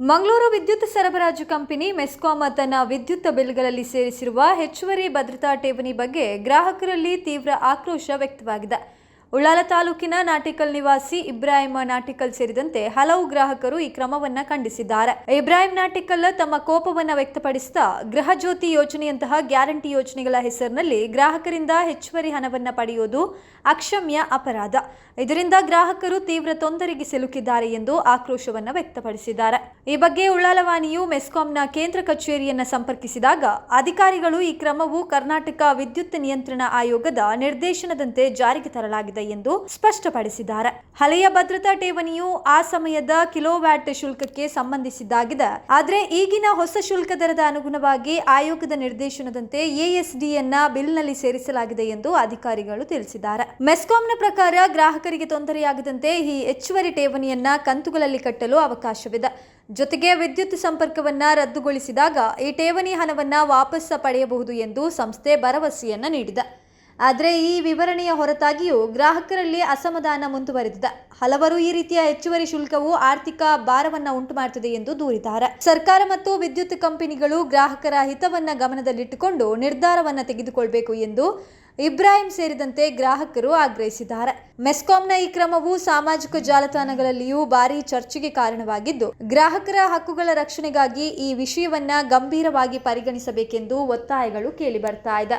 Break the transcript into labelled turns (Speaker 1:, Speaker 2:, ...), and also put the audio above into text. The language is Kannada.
Speaker 1: ಮಂಗಳೂರು ವಿದ್ಯುತ್ ಸರಬರಾಜು ಕಂಪನಿ ಮೆಸ್ಕಾಂ ತನ್ನ ವಿದ್ಯುತ್ ಬಿಲ್ಗಳಲ್ಲಿ ಸೇರಿಸಿರುವ ಹೆಚ್ಚುವರಿ ಭದ್ರತಾ ಠೇವಣಿ ಬಗ್ಗೆ ಗ್ರಾಹಕರಲ್ಲಿ ತೀವ್ರ ಆಕ್ರೋಶ ವ್ಯಕ್ತವಾಗಿದೆ. ಉಳ್ಳಾಲ ತಾಲೂಕಿನ ನಾಟಿಕಲ್ ನಿವಾಸಿ ಇಬ್ರಾಹಿಂ ನಾಟಿಕಲ್ ಸೇರಿದಂತೆ ಹಲವು ಗ್ರಾಹಕರು ಈ ಕ್ರಮವನ್ನ ಖಂಡಿಸಿದ್ದಾರೆ. ಇಬ್ರಾಹಿಂ ನಾಟಿಕಲ್ ತಮ್ಮ ಕೋಪವನ್ನ ವ್ಯಕ್ತಪಡಿಸುತ್ತಾ ಗೃಹ ಜ್ಯೋತಿ ಯೋಜನೆಯಂತಹ ಗ್ಯಾರಂಟಿ ಯೋಜನೆಗಳ ಹೆಸರಿನಲ್ಲಿ ಗ್ರಾಹಕರಿಂದ ಹೆಚ್ಚುವರಿ ಹಣವನ್ನ ಪಡೆಯುವುದು ಅಕ್ಷಮ್ಯ ಅಪರಾಧ. ಇದರಿಂದ ಗ್ರಾಹಕರು ತೀವ್ರ ತೊಂದರೆಗೆ ಸಿಲುಕಿದ್ದಾರೆ ಎಂದು ಆಕ್ರೋಶವನ್ನ ವ್ಯಕ್ತಪಡಿಸಿದ್ದಾರೆ. ಈ ಬಗ್ಗೆ ಉಳ್ಳಾಲವಾಣಿಯು ಮೆಸ್ಕಾಂನ ಕೇಂದ್ರ ಕಚೇರಿಯನ್ನ ಸಂಪರ್ಕಿಸಿದಾಗ ಅಧಿಕಾರಿಗಳು ಈ ಕ್ರಮವು ಕರ್ನಾಟಕ ವಿದ್ಯುತ್ ನಿಯಂತ್ರಣ ಆಯೋಗದ ನಿರ್ದೇಶನದಂತೆ ಜಾರಿಗೆ ತರಲಾಗಿದೆ. ಎಂದು ಸ್ಪಷ್ಟಪಡಿಸಿದ್ದಾರೆ. ಹಳೆಯ ಭದ್ರತಾ ಠೇವಣಿಯು ಆ ಸಮಯದ ಕಿಲೋವ್ಯಾಟ್ ಶುಲ್ಕಕ್ಕೆ ಸಂಬಂಧಿಸಿದ್ದಾಗಿದೆ. ಆದರೆ ಈಗಿನ ಹೊಸ ಶುಲ್ಕ ದರದ ಅನುಗುಣವಾಗಿ ಆಯೋಗದ ನಿರ್ದೇಶನದಂತೆ ಎಎಸ್ಡಿಯನ್ನ ಬಿಲ್ನಲ್ಲಿ ಸೇರಿಸಲಾಗಿದೆ ಎಂದು ಅಧಿಕಾರಿಗಳು ತಿಳಿಸಿದ್ದಾರೆ. ಮೆಸ್ಕಾಂನ ಪ್ರಕಾರ ಗ್ರಾಹಕರಿಗೆ ತೊಂದರೆಯಾಗದಂತೆ ಈ ಹೆಚ್ಚುವರಿ ಠೇವಣಿಯನ್ನ ಕಂತುಗಳಲ್ಲಿ ಕಟ್ಟಲು ಅವಕಾಶವಿದೆ. ಜೊತೆಗೆ ವಿದ್ಯುತ್ ಸಂಪರ್ಕವನ್ನ ರದ್ದುಗೊಳಿಸಿದಾಗ ಈ ಠೇವಣಿ ಹಣವನ್ನ ವಾಪಸ್ ಪಡೆಯಬಹುದು ಎಂದು ಸಂಸ್ಥೆ ಭರವಸೆಯನ್ನ ನೀಡಿದೆ. ಆದರೆ ಈ ವಿವರಣೆಯ ಹೊರತಾಗಿಯೂ ಗ್ರಾಹಕರಲ್ಲಿ ಅಸಮಾಧಾನ ಮುಂದುವರೆದಿದೆ. ಹಲವರು ಈ ರೀತಿಯ ಹೆಚ್ಚುವರಿ ಶುಲ್ಕವು ಆರ್ಥಿಕ ಭಾರವನ್ನು ಉಂಟು ಮಾಡುತ್ತದೆ ಎಂದು ದೂರಿದ್ದಾರೆ. ಸರ್ಕಾರ ಮತ್ತು ವಿದ್ಯುತ್ ಕಂಪನಿಗಳು ಗ್ರಾಹಕರ ಹಿತವನ್ನ ಗಮನದಲ್ಲಿಟ್ಟುಕೊಂಡು ನಿರ್ಧಾರವನ್ನು ತೆಗೆದುಕೊಳ್ಬೇಕು ಎಂದು ಇಬ್ರಾಹಿಂ ಸೇರಿದಂತೆ ಗ್ರಾಹಕರು ಆಗ್ರಹಿಸಿದ್ದಾರೆ. ಮೆಸ್ಕಾಂನ ಈ ಕ್ರಮವು ಸಾಮಾಜಿಕ ಜಾಲತಾಣಗಳಲ್ಲಿಯೂ ಭಾರಿ ಚರ್ಚೆಗೆ ಕಾರಣವಾಗಿದ್ದು, ಗ್ರಾಹಕರ ಹಕ್ಕುಗಳ ರಕ್ಷಣೆಗಾಗಿ ಈ ವಿಷಯವನ್ನ ಗಂಭೀರವಾಗಿ ಪರಿಗಣಿಸಬೇಕೆಂದು ಒತ್ತಾಯಗಳು ಕೇಳಿ ಬರ್ತಾ ಇದೆ.